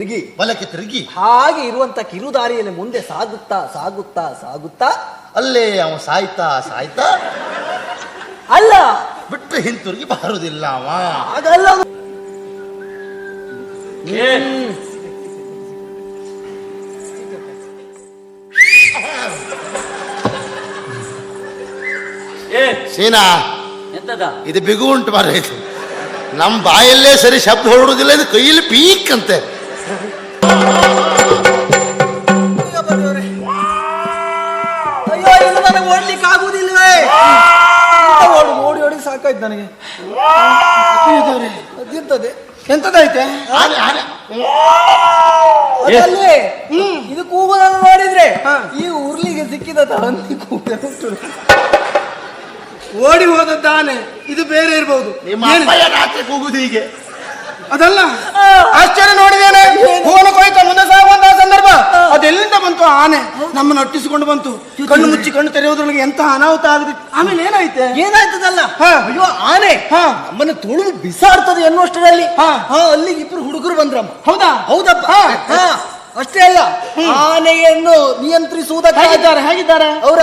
ತಿರುಗಿ ಬಲಕ್ಕೆ ತಿರುಗಿ. ಹಾಗೆ ಇರುವಂತ ಕಿರುದಾರಿಯಲ್ಲಿ ಮುಂದೆ ಸಾಗುತ್ತಾ ಸಾಗುತ್ತಾ ಸಾಗುತ್ತಾ ಅಲ್ಲೇ ಅವ ಸಾಯ್ತಾ ಸಾಯ್ತಾ ಅಲ್ಲ. ಬಿಟ್ಟು ಹಿಂತಿರುಗಿ ಬರುವುದಿಲ್ಲ ಅವ. ಹಾಗಲ್ಲ. ಸೀನಾ ಏ. ಸೇನಾ ಎಂತದ? ಇದು ಬಿಗು ಉಂಟು ಮಾರ ನಮ್ ನಮ್ಮ ಬಾಯಲ್ಲೇ ಸರಿ ಶಬ್ದ ಹೊರಡುದಿಲ್ಲ ಇದು ಕೈಯಲ್ಲಿ ಪೀಕ್ ಅಂತೆ. ಅಯ್ಯೋ ಇದು ನನಗೆ ಓಡ್ಲಿಕ್ಕೆ ಆಗುದಿಲ್ವೇ? ಓಡಿ ಓಡಿ ಓಡಿ ಸಾಕಾಯ್ತು ನನಗೆ. ಅದಿರ್ತದೆ. ಎಂತದೈತೆ ಅದಲ್ಲೇ? ಇದು ಕೂಗುದನ್ನು ನೋಡಿದ್ರೆ ಈ ಉರ್ಲಿಗೆ ಸಿಕ್ಕಿದ ತರಂತಿ ಕೂಗ ಓಡಿ ಹೋದದ್ದಾನೆ. ಇದು ಬೇರೆ ಇರ್ಬೋದು. ರಾತ್ರಿ ಕೂಗುದು ಹೀಗೆ. ಅದಲ್ಲ. ಆಶ್ಚರ್ಯ ನೋಡಿದೇನೆ ಹೂವನ್ನು ಕೊಯ್ತ ಮುಂದೆ ಸಾಗುವಂತಹ ಸಂದರ್ಭ. ಅದೆಲ್ಲಿಂದ ಬಂತು ಆನೆ? ನಮ್ಮನ್ನು ಅಟ್ಟಿಸಿಕೊಂಡು ಬಂತು. ಕಣ್ಣು ಮುಚ್ಚಿ ಕಣ್ಣು ತೆರೆಯೋದ್ರೊಳಗೆ ಎಂತಹ ಅನಾಹುತ ಆಗದಿತ್ತು ಆಮೇಲೆ ಏನಾಯ್ತು? ಏನಾಯ್ತದಲ್ಲ? ಹಾ. ಅಯ್ಯೋ ಆನೆ. ಹಾ. ನಮ್ಮನ್ನು ತುಳಿದು ಬಿಸಾಡ್ತದೆ ಎನ್ನುವಷ್ಟರಲ್ಲಿ. ಅಲ್ಲಿಗೆ ಇಬ್ರು ಹುಡುಗರು ಬಂದ್ರಮ್ಮ ಹೌದಾ? ಹೌದಪ್ಪ. ಅಷ್ಟೇ ಅಲ್ಲ ಆನೆಯನ್ನು ನಿಯಂತ್ರಿಸುವುದಕ್ಕೆ ಹೇಗಿದ್ದಾರೆ? ಹೇಗಿದ್ದಾರೆ? ಅವರ.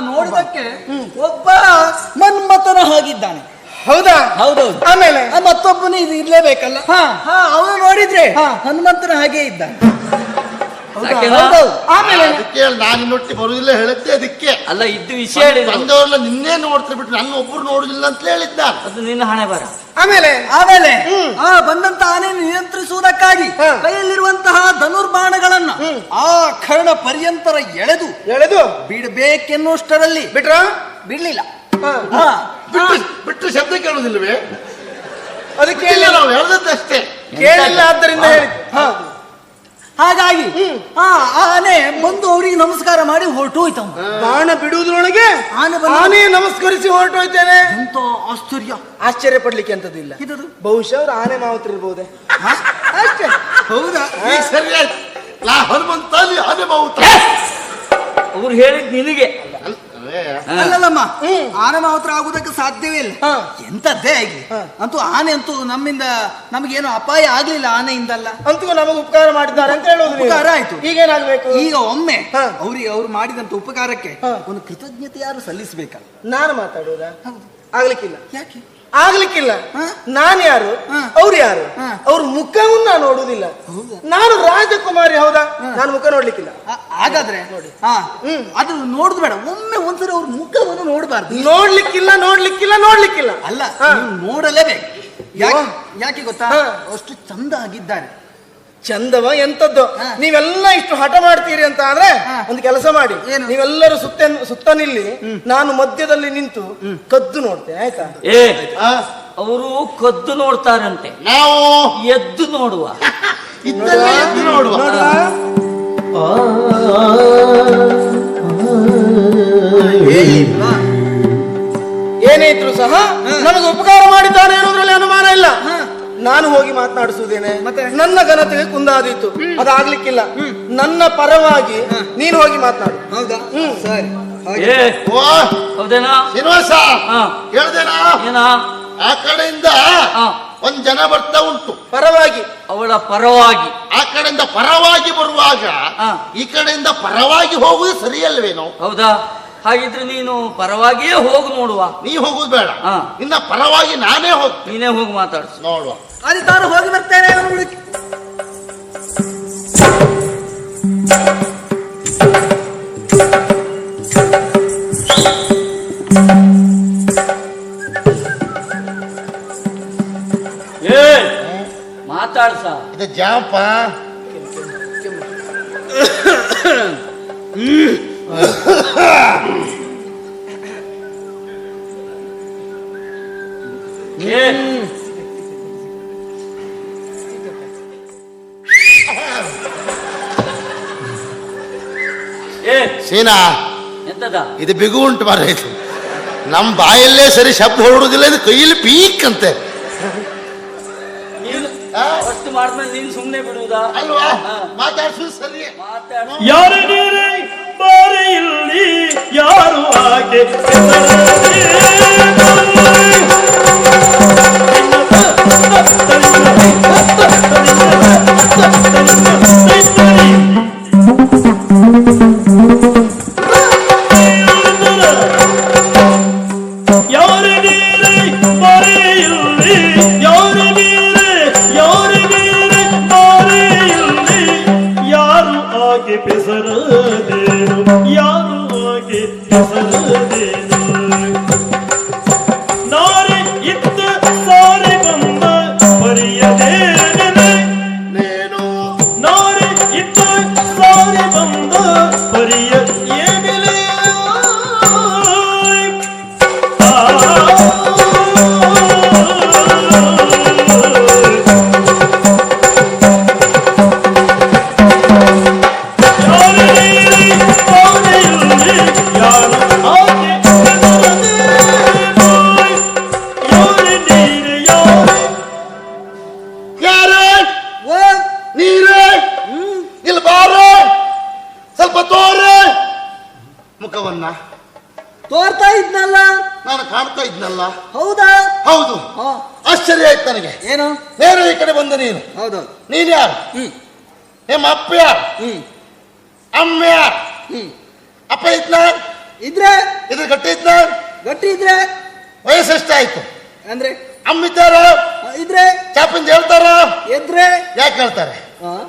ನೋಡಿದಕ್ಕೆ ಒಬ್ಬ ಮನ್ಮತನ ಹಾಗಿದ್ದಾನೆ. ಹೌದಾ? ಹೌದೌದು. ಆಮೇಲೆ? ಮತ್ತೊಬ್ಬನು ಇದು ಇರ್ಲೇಬೇಕಲ್ಲ? ಹಾ. ಹಾ ಅವನು ನೋಡಿದ್ರೆ ಹಾ. ಹನುಮಂತನ ಹಾಗೆ ಇದ್ದ? ಆಮೇಲೆ? ಅದಕ್ಕೆ ನಾನು ಬರುದಿಲ್ಲ ಹೇಳುತ್ತೆ ಅದಕ್ಕೆ. ಅಲ್ಲ ಇದ್ದ ವಿಷಯ ಬಂದವ್ರನ್ನ ನಿನ್ನೆ ನೋಡ್ತಾ ಬಿಟ್ಟು ನನ್ನ ಒಬ್ಬರು ನೋಡುದಿಲ್ಲ ಅಂತ ಹೇಳಿದ್ದ. ಅದು ನಿನ್ನ ಹಣೆ ಬರ. ಆಮೇಲೆ? ಆಮೇಲೆ? ಆ ಬಂದಂತ ಆನೆಯನ್ನು ನಿಯಂತ್ರಿಸುವುದಕ್ಕಾಗಿ. ಕೈಯಲ್ಲಿರುವಂತಹ ಧನುರ್ಬಾಣಗಳನ್ನ ಆ ಕರ್ಣ ಪರ್ಯಂತರ ಎಳೆದು ಎಳೆದು? ಬಿಡ್ಬೇಕೆನ್ನುವಷ್ಟರಲ್ಲಿ ಬಿಟ್ರ? ಬಿಡ್ಲಿಲ್ಲ. ಹಾ. ಹಾ. ಬಿಟ್ಟು ಕೇಳುದಿಲ್ವೇ ಅದಕ್ಕೆ ಇಲ್ಲ ನಾವು ಹೇಳ್ದದ್ದಷ್ಟೇ ಕೇಳಿಲ್ಲ ಆದ್ದರಿಂದ ಹೇಳಿ. ಹಾ. ಹಾಗಾಗಿ ಆ ಆನೆ ಬಂದು ಅವರಿಗೆ ನಮಸ್ಕಾರ ಮಾಡಿ ಹೊರಟು ಹೋಯ್ತಮ್ಮ ಬಾಣ ಬಿಡುವುದರೊಳಗೆ ಆನೆ ಬಂದು- ಆನೆ ನಮಸ್ಕರಿಸಿ ಹೊರಟೋಯ್ತೇನೆ. ಎಂತ ಆಶ್ಚರ್ಯ. ಆಶ್ಚರ್ಯ ಪಡ್ಲಿಕ್ಕೆ ಇಲ್ಲ. ಇದದು ಬಹುಶಃ ಅವ್ರು ಆನೆ ಮಾವತರಿರ್ಬೋದೆ ಅಷ್ಟೇ. ಹೌದಾ? ಈಗ ಸರಿ ಆಯ್ತು. ನಾ ಹನುಮಂತ ಅಲ್ಲಿ ಆನೆ ಬಾವುತ ಅವ್ರು ಹೇಳಿದ್ ನಿನಗೆ. ಅಲ್ಲೇ, ಅಲ್ಲಲ್ಲಮ್ಮ ಆನೆ ಮಾತ್ರ ಆಗುದಕ್ಕೆ ಸಾಧ್ಯವೇ ಇಲ್ಲ. ಎಂತದ್ದೇ ಆಗಿ ಅಂತೂ ಆನೆ ಅಂತೂ ನಮ್ಮಿಂದ ನಮಗೇನು ಅಪಾಯ ಆಗ್ಲಿಲ್ಲ ಆನೆಯಿಂದಲ್ಲ. ಅಂತೂ ನಮಗೆ ಉಪಕಾರ ಮಾಡಿದ್ದಾರೆ ಅಂತ ಹೇಳೋದು ಉಪಕಾರ ಆಯ್ತು. ಈಗೇನಾಗ್ಬೇಕು? ಈಗ ಒಮ್ಮೆ. ಅವ್ರಿಗೆ ಅವ್ರು ಮಾಡಿದಂತ ಉಪಕಾರಕ್ಕೆ ಒಂದು ಕೃತಜ್ಞತೆ ಯಾರು ಸಲ್ಲಿಸಬೇಕಲ್ಲ. ನಾನು ಮಾತಾಡುವುದಾ? ಆಗ್ಲಿಕ್ಕಿಲ್ಲ. ಯಾಕೆ? ಆಗ್ಲಿಕ್ಕಿಲ್ಲ. ನಾನ್ ಯಾರು. ಅವ್ರು ಯಾರು. ಅವ್ರ ಮುಖವನ್ನು ನಾನು ನೋಡುದಿಲ್ಲ ನಾನು ರಾಜಕುಮಾರಿ ಹೌದಾ? ನಾನು ಮುಖ ನೋಡ್ಲಿಕ್ಕಿಲ್ಲ. ಹಾಗಾದ್ರೆ ಅದು ನೋಡುದು ಬೇಡ. ಒಮ್ಮೆ ಒಂದ್ಸರಿ ಅವ್ರ ಮುಖವನ್ನು ನೋಡಬಾರ್ದು. ನೋಡ್ಲಿಕ್ಕಿಲ್ಲ ನೋಡ್ಲಿಕ್ಕಿಲ್ಲ ನೋಡ್ಲಿಕ್ಕಿಲ್ಲ. ಅಲ್ಲ ನೋಡಲೇಬೇಕು. ಯಾಕೆ ಗೊತ್ತಾ? ಅಷ್ಟು ಚಂದ ಆಗಿದ್ದಾರೆ. ಚಂದವ ಎಂತದ್ದು. ನೀವೆಲ್ಲ ಇಷ್ಟು ಹಠ ಮಾಡ್ತೀರಿ ಅಂತ ಅಂದ್ರೆ ಒಂದು ಕೆಲಸ ಮಾಡಿ ಏನು? ನೀವೆಲ್ಲರೂ ಸುತ್ತ ಸುತ್ತ ನಿಲ್ಲಿ ನಾನು ಮಧ್ಯದಲ್ಲಿ ನಿಂತು ಕದ್ದು ನೋಡ್ತೇನೆ ಆಯ್ತಾ ಏ ಅವರು ಕದ್ದು ನೋಡ್ತಾರಂತೆ ನಾವು ಎದ್ದು ನೋಡುವ ಎದ್ದು ನೋಡುವ ಏನೇ ಇದ್ರು ಸಹ ನಮಗೆ ಉಪಕಾರ ಮಾಡಿದ್ದಾನೆ ಅನ್ನೋದ್ರಲ್ಲಿ ನಾನು ಹೋಗಿ ಮಾತನಾಡಿಸುವುದೇನೆ? ಮತ್ತೆ? ನನ್ನ ಘನತೆಗೆ ಕುಂದಾದೀತು. ಅದಾಗ್ಲಿಕ್ಕಿಲ್ಲ. ನನ್ನ ಪರವಾಗಿ ನೀನು ಹೋಗಿ ಮಾತನಾಡು. ಹೌದಾ? ಹ್ಮ್. ಸರಿ. ಹೌದೇನಾ? ಶ್ರೀನಿವಾಸ ಹಾ. ಹೇಳ್ದೇನಾ? ಏನಾ? ಆ ಕಡೆಯಿಂದ ಹಾ. ಒಂದ್ ಜನ ಬರ್ತಾ ಉಂಟು. ಪರವಾಗಿ. ಅವಳ ಪರವಾಗಿ. ಆ ಕಡೆಯಿಂದ ಪರವಾಗಿ ಬರುವಾಗ. ಈ ಕಡೆಯಿಂದ ಪರವಾಗಿ ಹೋಗುದು ಸರಿಯಲ್ವೇನೋ? ಹೌದಾ? ಹಾಗಿದ್ರೆ ನೀನು ಪರವಾಗಿಯೇ ಹೋಗಿ ನೋಡುವ. ನೀ ಹೋಗುದು ಬೇಡ. ಹಾ. ನಿನ್ನ ಪರವಾಗಿ ನಾನೇ ಹೋಗ್ತೀನಿ. ನೀನೇ ಹೋಗಿ ಮಾತಾಡ್ಸು. ನೋಡುವ. ಅದು ತಾನು ಹೋಗಿ ಬರ್ತೇನೆ ಅವನ ಹುಡುಕಿ ಏ! ಮಾತಾಡ್ಸ. ಇದು ಜಾಪ. ಸೇನಾ ಎಂತದ? ಇದು ಬಿಗು ಉಂಟು ಮಾರ ಇದು. ನಮ್ಮ ಬಾಯಲ್ಲೇ ಸರಿ ಶಬ್ದ ಹೊರಡುದಿಲ್ಲ ಇದು ಕೈಯಲ್ಲಿ ಪೀಕ್ ಅಂತೆ. ನೀನು ಅಷ್ಟು ಮಾಡಿದ್ಮೇಲೆ ನೀನು ಸುಮ್ಮನೆ ಬಿಡುವುದಾ? ಅಲ್ವಾ? ಹಾ. ಮಾತಾಡ್ಸುದು ಸರಿ. ಮಾತಾಡ ಯಾರಿದ್ದೀರಿ ಬಾರಿ ಇಲ್ಲಿ ಯಾರು ಹಾಗೆ ಹೆಸರಲ್ಲಿ? Kafanı ತೋರ್ತಾ ಇದ್ನಲ್ಲ? ನಾನು ಕಾಣ್ತಾ ಇದ್ನಲ್ಲ? ಹೌದಾ? ಹೌದು. ಹಾ. ಆಶ್ಚರ್ಯ ಆಯ್ತು ನನಗೆ. ಏನು? ನೇರ ಈ ಕಡೆ ಬಂದ ನೀನು. ಹೌದು. ನೀನ್ ಯಾರು? ಹ್ಮ್. ನಿಮ್ಮ ಅಪ್ಪ ಯಾರು? ಹ್ಮ್. ಅಮ್ಮ ಯಾರು? ಹ್ಮ್. ಅಪ್ಪ ಇದ್ನ ಇದ್ರೆ? ಇದ್ರೆ ಗಟ್ಟಿ ಇದ್ನ ಗಟ್ಟಿ ಇದ್ರೆ? ವಯಸ್ಸು ಎಷ್ಟಾಯ್ತು ಅಂದ್ರೆ? ಅಮ್ಮ ಇದ್ದಾರ? ಆ, ಇದ್ರೆ? ಚಾಪಿಂದ ಹೇಳ್ತಾರ? ಎದ್ರೆ? ಯಾಕೆ ಹೇಳ್ತಾರೆ? ಆ,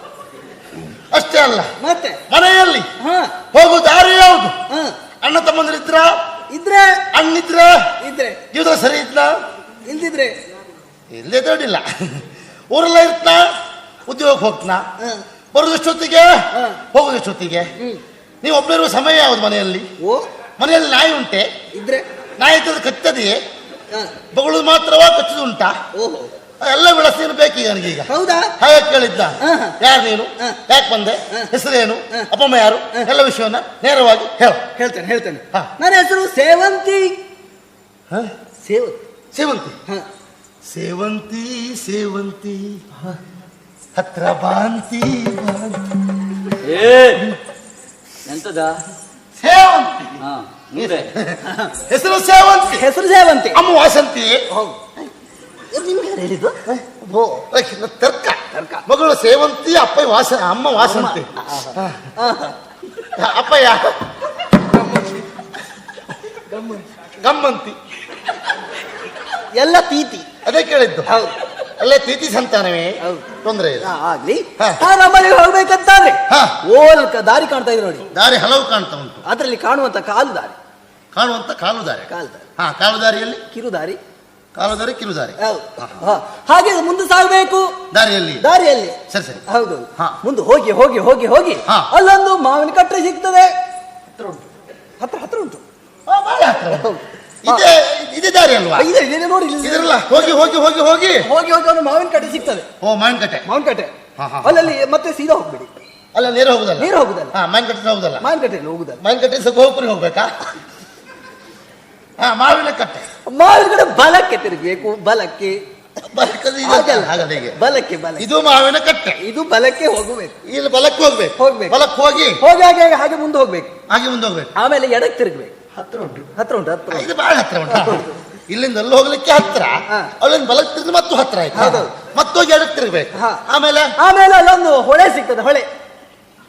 ಅಷ್ಟೇ ಅಲ್ಲ. ಮತ್ತೆ? ಮನೆಯಲ್ಲಿ? ಹಾ. ಹೋಗು ದಾರಿ ಯಾವುದು? ಹಾ. ಅಣ್ಣ ತಮ್ಮಂದಿರಿದ್ರ ಇದ್ರೆ? ಅಣ್ಣಿದ್ರ? ಇದ್ರೆ. ಜೀವನ ಸರಿ ಇದ್ನ? ಇಲ್ದಿದ್ರೆ. ಇಲ್ಲೇ ದೊಡ್ಡಿಲ್ಲ. ಊರೆಲ್ಲ ಇರ್ತನ? ಉದ್ಯೋಗಕ್ಕೆ ಹೋಗ್ತನ? ಬರೋದಷ್ಟೊತ್ತಿಗೆ. ಹೋಗೋದಷ್ಟೊತ್ತಿಗೆ? ನೀವು ಒಬ್ಬರಿರುವ ಸಮಯ ಯಾವ್ದು ಮನೆಯಲ್ಲಿ? ಓ. ಮನೆಯಲ್ಲಿ ನಾಯಿ ಉಂಟೆ? ಇದ್ರೆ. ನಾಯಿ ಹಾ. ಬಗಳು ಮಾತ್ರವಾ ಕಚ್ಚದು ಉಂಟಾ? ಓಹೋ. ಎಲ್ಲ ಬೆಳೆಸ್ತೀನಿ ಬೇಕೀಗ ನನಗೀಗ. ಹೌದಾ? ಹಾಗೆ ಕೇಳಿದ್ದ. ಯಾರು ನೀನು? ಹಾ. ಯಾಕೆ ಬಂದೆ? ಹಾ. ಹೆಸರೇನು? ಹಾ. ಅಪ್ಪಮ್ಮ ಯಾರು? ಎಲ್ಲ ವಿಷಯವನ್ನ ನೇರವಾಗಿ ಹೇಳು. ಹೇಳ್ತೇನೆ ಹೇಳ್ತೇನೆ. ಹಾ. ನನ್ನ ಹೆಸರು ಸೇವಂತಿ. ಹಾ? ಸೇವಂತಿ ಸೇವಂತಿ? ಹಾ. ಸೇವಂತಿ ಸೇವಂತಿ. ಹತ್ರ ಬಾಂತಿ. ಎಂತದ? ಸೇವಂತಿ. ಹೆಸರು ಸೇವಂತಿ. ಹೆಸರು ಸೇವಂತಿ. ಅಮ್ಮ ವಾಸಂತಿ. ಹೌದು. ಯಾರು ಹೇಳಿದ್ದು? ಓ, ಅದಕ್ಕೆ ತರ್ಕ. ಮಗಳು ಸೇವಂತಿ ಅಪ್ಪ ವಾಸ ಅಮ್ಮ ವಾಸಂತಿ. ಅಪ್ಪಯ್ಯ ಗಮ್ಮಂತಿ. ಎಲ್ಲ ತೀತಿ. ಅದೇ ಕೇಳಿದ್ದು. ಹೌದು. ಅಲ್ಲೇ ತೀತಿ ಸಂತಾನವೇ. ತೊಂದರೆ ಇಲ್ಲ. ಆಗ್ಲಿ. ನಮ್ಮನೆಗೆ ಹೋಗ್ಬೇಕಂತಾದ್ರೆ ಹಾ. ಓಲ್ ದಾರಿ ಕಾಣ್ತಾ ಇದೆ ನೋಡಿ. ದಾರಿ ಹಲವು ಕಾಣ್ತಾ ಉಂಟು. ಅದರಲ್ಲಿ ಕಾಣುವಂತ ಕಾಲು ದಾರಿ. ಕಾಣುವಂತ ಕಾಲು ದಾರಿ. ಕಾಲು ದಾರಿ. ಹಾ ಕಾಲು ದಾರಿಯಲ್ಲಿ? ಕಿರು ದಾರಿ ಕಾಲು ದಾರಿ ಕಿರು ದಾರಿ ಹೌದು ಹಾಗೆ ಮುಂದೆ ಸಾಗಬೇಕು? ದಾರಿಯಲ್ಲಿ. ದಾರಿಯಲ್ಲಿ. ಸರಿ ಸರಿ. ಹೌದು. ಹಾ. ಮುಂದೆ ಹೋಗಿ ಹೋಗಿ ಹೋಗಿ ಹೋಗಿ. ಅಲ್ಲೊಂದು ಮಾವಿನ ಕಟ್ಟೆ ಸಿಗ್ತದೆ. ಹತ್ರ ಉಂಟು. ಹತ್ರ ಹತ್ರ ಉಂಟು. ಇದೇ ಇದೇ ದಾರಿ ಅಲ್ವಾ? ಇದೆ ಇದೆ ನೋಡಿ ಇದರಲ್ಲ ಹೋಗಿ ಹೋಗಿ ಹೋಗಿ ಹೋಗಿ. ಹೋಗಿ ಹೋಗಿ ಒಂದು ಮಾವಿನ ಕಟ್ಟೆ ಸಿಗ್ತದೆ. ಓ ಮಾವಿನಕಟ್ಟೆ ಮಾವಿನ ಕಟ್ಟೆ. ಹಾ, ಹಾ. ಅಲ್ಲಲ್ಲಿ ಮತ್ತೆ ಸೀದಾ ಹೋಗ್ಬೇಡಿ. ಅಲ್ಲ ನೀರು ಹೋಗುದಲ್ಲ? ನೀರು ಹೋಗುದಲ್ಲ. ಹಾ ಮಾವಿನಕಟ್ಟೆ ಹೋಗುದಲ್ಲ? ಮಾವಿನ ಕಟ್ಟೆ ಹೋಗುದಲ್ಲ. ಮಾವಿನಕಟ್ಟೆ ಸಗೋಪುರಿ ಹೋಗ್ಬೇಕಾ? ಹಾ ಮಾವಿನ ಕಟ್ಟೆ. ಮಾವಿನ ಕಡೆ ಬಲಕ್ಕೆ ತಿರುಗಬೇಕು ಬಲಕ್ಕೆ. ಬಲಕ್ಕದು ಇದು ಹಾಗಲ್ಲ. ಹಾಗಲ್ಲ ಹೀಗೆ. ಬಲಕ್ಕೆ ಬಲ ಇದು ಮಾವಿನ ಕಟ್ಟೆ. ಇದು ಬಲಕ್ಕೆ ಹೋಗಬೇಕು. ಇಲ್ಲಿ ಬಲಕ್ಕೆ ಹೋಗ್ಬೇಕು. ಹೋಗ್ಬೇಕು. ಬಲಕ್ಕೆ ಹೋಗಿ. ಹೋಗಿ ಹಾಗೆ ಹಾಗೆ ಹಾಗೆ ಮುಂದೆ ಹೋಗ್ಬೇಕು. ಹಾಗೆ ಮುಂದೆ ಹೋಗ್ಬೇಕು. ಆಮೇಲೆ ಎಡಕ್ಕೆ ತಿರುಗಬೇಕು. ಹತ್ರ ಉಂಟು. ಹತ್ರ ಉಂಟು ಹತ್ರ ಉಂಟು. ಇದು ಬಹಳ ಹತ್ರ ಉಂಟು. ಇಲ್ಲಿಂದ ಅಲ್ಲಿ ಹೋಗ್ಲಿಕ್ಕೆ ಹತ್ರ. ಹಾ. ಅಲ್ಲಿಂದ ಬಲಕ್ಕೆ ತಿರುಗಿ ಮತ್ತು ಹತ್ರ ಆಯ್ತು. ಹೌದೌದು. ಮತ್ತೋಗಿ ಎಡಕ್ಕೆ ತಿರುಗಬೇಕು. ಹಾ. ಆಮೇಲೆ? ಆಮೇಲೆ ಅಲ್ಲೊಂದು ಹೊಳೆ ಸಿಗ್ತದೆ ಹೊಳೆ.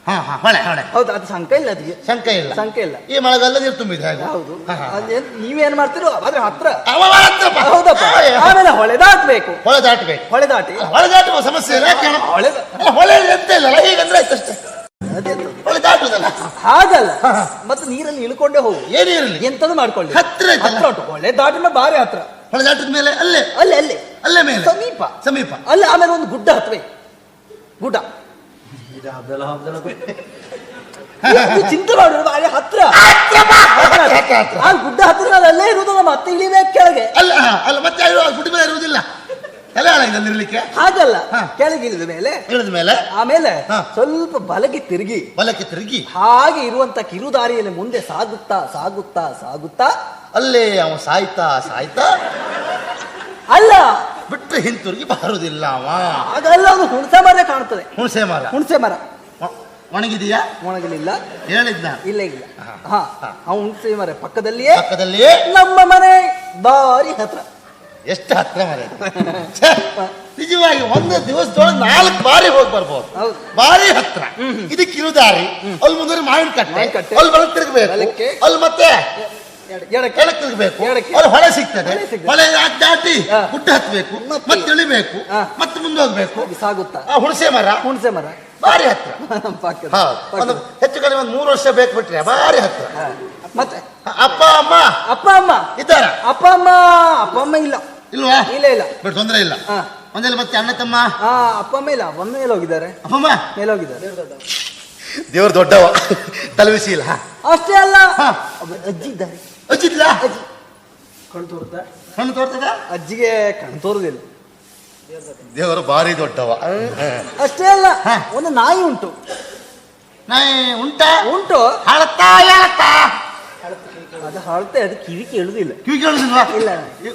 ಹಾ ಹಾ ಹೊಳೆ ಹೊಳೆ. ಹೌದು ಅದು ಶಂಕ ಇಲ್ಲ ಅದಕ್ಕೆ. ಶಂಕ ಇಲ್ಲ. ಶಂಕ ಇಲ್ಲ. ಈ ಮಳೆಗಾಲ ನೀರು ತುಂಬಿದೆ ಹಾಗೆ? ಹೌದು. ಹಾ, ಹಾ. ಅದೇನ್ ನೀವೇನ್ ಮಾಡ್ತೀರೋ ಆದ್ರೆ ಹತ್ರ. ಅವ ಬಹಳ ಹತ್ರಪ್ಪ. ಹೌದಪ್ಪ. ಆ, ಆಮೇಲೆ ಹೊಳೆ ದಾಟ್ಬೇಕು. ಹೊಳೆ ದಾಟಬೇಕು. ಹೊಳೆ ದಾಟಿ. ಹೊಳೆ ದಾಟುವ ಸಮಸ್ಯೆ ಇಲ್ಲ ಯಾಕೆ ಹೇಳು? ಹೊಳೆ ಅಲ್ಲ, ಹೊಳೆ ಎಂತ ಇಲ್ಲಲ್ಲ ಹೀಗಂದ್ರೆ ಆಯ್ತು ಅಷ್ಟೇ. ಹೊಳೆ ದಾಟುದಲ್ಲ. ಹಾಗಲ್ಲ. ಮತ್ತೆ ನೀರಲ್ಲಿ ಇಳ್ಕೊಂಡೆ ಹೋಗು. ಏನೇ ಇರಲಿ ಎಂತದು ಮಾಡ್ಕೊಳ್ಳಿ. ಹತ್ರ ಐತಲ್ಲ? ಹತ್ರ ಉಂಟು. ಹೊಳೆ ದಾಟಿನ ಬಾರಿ ಹತ್ರ. ಹೊಳೆ ದಾಟಿದ ಮೇಲೆ ಅಲ್ಲೇ? ಅಲ್ಲೇ ಅಲ್ಲೇ. ಅಲ್ಲೇ ಮೇಲೆ? ಸಮೀಪ. ಸಮೀಪ. ಅಲ್ಲ ಆಮೇಲೆ ಒಂದು ಗುಡ್ಡ ಹತ್ಬೇಕು ಗುಡ್ಡ. ಇದು ಚಿಂತೆ ಬಾರಿ ಹತ್ರ. ಆ ಗುಡ್ಡ ಹತ್ರ ಅಲ್ಲೇ ಇರುವುದು ನಮ್ಮ ಮತ್ತೆ ಇಳಿಬೇಕು ಕೆಳಗೆ ಅಲ್ಲ ಅಲ್ಲ ಮತ್ತೆ ಗುಡ್ಡ ಮೇಲೆ ಇರುವುದಿಲ್ಲ ಇರ್ಲಿಕ್ಕೆ ಹಾಗಲ್ಲ. ಕೆಳಗೆ ಇಳಿದ ಮೇಲೆ ಇಳಿದ ಮೇಲೆ ಆಮೇಲೆ ಸ್ವಲ್ಪ ಬಲಕ್ಕೆ ತಿರುಗಿ ಬಲಕ್ಕೆ ತಿರುಗಿ ಹಾಗೆ ಇರುವಂತ ಕಿರುದಾರಿಯಲ್ಲಿ ಮುಂದೆ ಸಾಗುತ್ತಾ ಸಾಗುತ್ತಾ ಸಾಗುತ್ತಾ ಅಲ್ಲೇ ಅವ ಸಾಯ್ತಾ ಸಾಯ್ತಾ ಅಲ್ಲ ಬಿಟ್ಟು ಹಿಂತಿರುಗಿ ಬರುವುದಿಲ್ಲ ಅವ. ಆಗಲ್ಲ ಒಂದು ಹುಣಸೆ ಮರ ಕಾಣ್ತದೆ. ಹುಣಸೆ ಮರ? ಹುಣಸೆ ಮರ. ಒ- ಒಣಗಿದೆಯಾ? ಒಣಗಲಿಲ್ಲ. ಹೇಳಿದ್ನ? ಇಲ್ಲ ಇಲ್ಲ. ಹಾ. ಆ ಹುಣಸೆ ಮರ ಪಕ್ಕದಲ್ಲಿಯೇ ಪಕ್ಕದಲ್ಲಿಯೇ? ನಮ್ಮ ಮನೆ ಬಾರಿ ಹತ್ರ. ಎಷ್ಟು ಹತ್ರ ಮರ ಇದು. ಛೆ, ನಿಜವಾಗಿ ಒಂದು ದಿವಸದೊಳಗೆ ನಾಲ್ಕು ಬಾರಿ ಹೋಗಿ ಬರ್ಬೋದು. ಹೌದು. ಬಾರಿ ಹತ್ರ. ಇದು ದಾರಿ ಅಲ್ಲಿ ಮುಂದೆ ಮಾವಿನ ಕಟ್ಟೆ. ಮಾವಿನ ಕಟ್ಟೆ. ಅಲ್ಲಿ ಬಲ ತಿರುಗಬೇಕು. ಬಲಕ್ಕೆ. ಅಲ್ಲಿ ಮತ್ತೆ ಎಡ- ಎಡಕ್ಕೆ. ಕೆಳಕ್ಕೆ ತಿರುಗಬೇಕು ಎಡಕ್ಕೆ. ಅಲ್ಲಿ ಹೊಳೆ ಸಿಗ್ತದೆ ಹೊಳೆ ಸಿಗ್ತದೆ. ಹೊಳೆ ದಾಟ್- ದಾಟಿ ಹಾ. ಗುಡ್ಡ ಹತ್ಬೇಕು. ಮತ್ತೆ- ಮತ್ತೆ ಇಳಿಬೇಕು. ಹಾ. ಮತ್ತೆ ಮುಂದೆ ಹೋಗ್ಬೇಕು ಹಾಗೆ ಸಾಗುತ್ತಾ. ಆ ಹುಣಸೆ ಮರ. ಹುಣಸೆ ಮರ. ಬಾರಿ ಹತ್ರ. ನಮ್ಮ ಪಕ್ಕದ ಹಾ ಒಂದು ಹೆಚ್ಚು ಕಡಿಮೆ ಒಂದು ಮೂರು ವರ್ಷ ಬೇಕು ಬಿಟ್ರೆ ಬಾರಿ ಹತ್ರ. ಹಾ. ಮತ್ತೆ? ಅಪ್ಪ ಅಮ್ಮ. ಅಪ್ಪ ಅಮ್ಮ. ಇದ್ದಾರ? ಅಪ್ಪ ಅಮ್ಮ. ಅಪ್ಪ ಅಮ್ಮ ಇಲ್ಲ. ಇಲ್ವಾ? ಇಲ್ಲ ಇಲ್ಲ. ಬಟ್ ತೊಂದರೆ ಇಲ್ಲ. ಹಾ. ಒಂದಲ್ಲಿ ಮತ್ತೆ ಅಣ್ಣ ತಮ್ಮ. ಹಾ ಅಪ್ಪ ಅಮ್ಮ ಇಲ್ಲ. ಅಮ್ಮ ಮೇಲೆ ಹೋಗಿದ್ದಾರೆ ಅಪ್ಪಮ್ಮ ಮೇಲೆ ಹೋಗಿದ್ದಾರೆ ದೇವ್ರ ದೊಡ್ಡವ. ತಲವಿಸಿ ಇಲ್ಲ. ಅಷ್ಟೇ ಅಲ್ಲ. ಹಾ. ಅಜ್ಜಿ ಇದ್ದಾರೆ. ಅಜ್ಜಿದ್ಲ ಕಣ್ ತೋರ್ತ? ಕಣ್ಣು ತೋರ್ತದ ಅಜ್ಜಿಗೆ ಕಣ್ ತೋರುದಿಲ್ಲ. ದೇವರು ಭಾರಿ ದೊಡ್ಡವ. ಅಷ್ಟೇ ಅಲ್ಲ ಒಂದು ನಾಯಿ ಉಂಟು. ನಾಯಿ ಉಂಟಾ? ಉಂಟು. ಹಳತಾ ಹೇಳತ್ತಾ ಅದು ಹಾಳುತ್ತೆ ಅದು ಕಿವಿ ಕೇಳುದಿಲ್ಲ. ಕಿವಿ ಕೇಳುದಿಲ್ವಾ? ಇಲ್ಲ.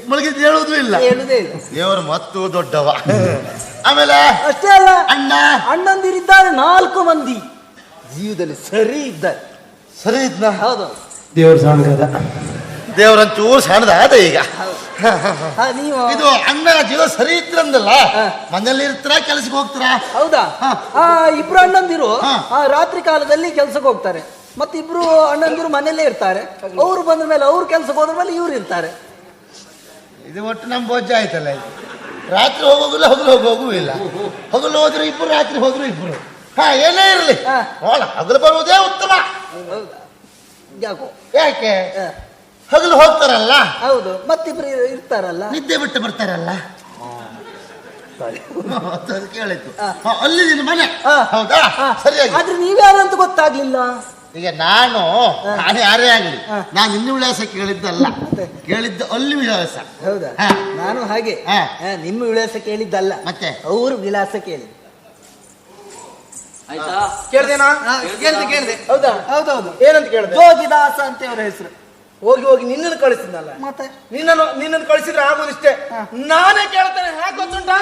ಮುಳುಗಿದ್ ಹೇಳುವುದೂ ಇಲ್ಲ. ಕೇಳುದೇ ಇಲ್ಲ. ದೇವರು ಮತ್ತು ದೊಡ್ಡವ. ಆಮೇಲೆ? ಅಷ್ಟೇ ಅಲ್ಲ ಅಣ್ಣ? ಅಣ್ಣಂದಿರಿದ್ದಾರೆ ನಾಲ್ಕು ಮಂದಿ. ಜೀವದಲ್ಲಿ ಸರಿ ಇದ್ದಾರೆ. ಸರಿ ಇದ್ನ? ಹೌದು. ದೇವ್ರ ಸಣ್ಣದ ದೇವ್ರಂತೂ ಸಣ್ಣದ ಅದ ಈಗ. ಹಾ, ನೀವು ಇದು ಅಣ್ಣನ ಜೀವ ಸರಿ ಇತ್ತಂದಲ್ಲ ಹಾ. ಮನೇಲಿ ಇರ್ತೀರಾ ಕೆಲ್ಸಕ್ಕೆ ಹೋಗ್ತೀರಾ? ಹೌದಾ? ಆ ಇಬ್ರು ಅಣ್ಣಂದಿರು ಹಾ. ಆ ರಾತ್ರಿ ಕಾಲದಲ್ಲಿ ಕೆಲ್ಸಕ್ಕೆ ಹೋಗ್ತಾರೆ. ಮತ್ತೆ ಇಬ್ರು ಅಣ್ಣಂದಿರು ಮನೆಯಲ್ಲೇ ಇರ್ತಾರೆ. ಅವ್ರು ಬಂದ ಮೇಲೆ ಅವ್ರು ಕೆಲ್ಸಕ್ಕೆ ಹೋದ್ರ ಮೇಲೆ ಇವ್ರು ಇರ್ತಾರೆ. ಇದು ಒಟ್ಟು ನಮ್ಮ ಬೊಜ್ಜ ಆಯ್ತಲ್ಲ ಇದು. ರಾತ್ರಿ ಹೋಗೋದಿಲ್ಲ ಹಗಲು ಹೋಗೋಗೂ ಇಲ್ಲ. ಹಗಲು ಹೋದ್ರು ಇಬ್ರು ರಾತ್ರಿ ಹೋದ್ರು ಇಬ್ರು. ಹಾ ಏನೇ ಇರಲಿ. ಹಾ. ನೋಡ ಹಗಲು ಬರುವುದೇ ಉತ್ತಮ. ಹೌದಾ? ಯಾಕೋ? ಯಾಕೆ ಹಗಲು ಹೋಗ್ತಾರಲ್ಲ? ಹೌದು ಮತ್ತಿಬ್ರು ಇರ್- ಇರ್ತಾರಲ್ಲ? ನಿದ್ದೆ ಬಿಟ್ಟು ಬರ್ತಾರಲ್ಲ? ಅದು ಕೇಳಿತ್ತು ಹಾ. ಅಲ್ಲಿ ನಿನ್ನ ಮನೆ. ಹಾ. ಹೌದಾ. ಸರಿಯಾಗಿ ಆದ್ರೆ ನೀವ್ಯಾರಂತ ಗೊತ್ತಾಗ್ಲಿಲ್ಲ? ಈಗ ನಾನು ನಾನು ಯಾರೇ ಆಗಲಿ ಹಾ. ನಾನು ನಿನ್ನ ವಿಳಾಸ ಕೇಳಿದ್ದಲ್ಲ ಮತ್ತೆ? ಕೇಳಿದ್ದು ಅಲ್ಲಿ ವಿಳಾಸ. ಹೌದಾ? ಹಾ. ನಾನು ಹಾಗೆ. ಹಾ. ಹಾ, ನಿಮ್ಮ ವಿಳಾಸ ಕೇಳಿದ್ದಲ್ಲ. ಮತ್ತೆ? ಅವರು ವಿಳಾಸ ಕೇಳಿ ಆಯ್ತಾ? ಕೇಳ್ದೇನಾ? ಕೇಳ್ದೆ. ಕೇಳಿದೆ ಹೌದಾ? ಹೌದೌದು. ಏನಂತ ಕೇಳಿದೆ? ಜೋಗಿದಾಸ ಅಂತ ಅವರ ಹೆಸರು. ಹೋಗಿ ಹೋಗಿ ನಿನ್ನನ್ನು ಕಳಿಸಿದ್ನಲ್ಲ. ಮತ್ತೆ? ನಿನ್ನನ್ನು ನಿನ್ನನ್ನು ಕಳಿಸಿದ್ರೆ ಆಗೋದಿಷ್ಟೇ. ನಾನೇ ಕೇಳ್ತೇನೆ ಹ್ಯಾಕ್ ಗೊತ್ತುಂಟಾ?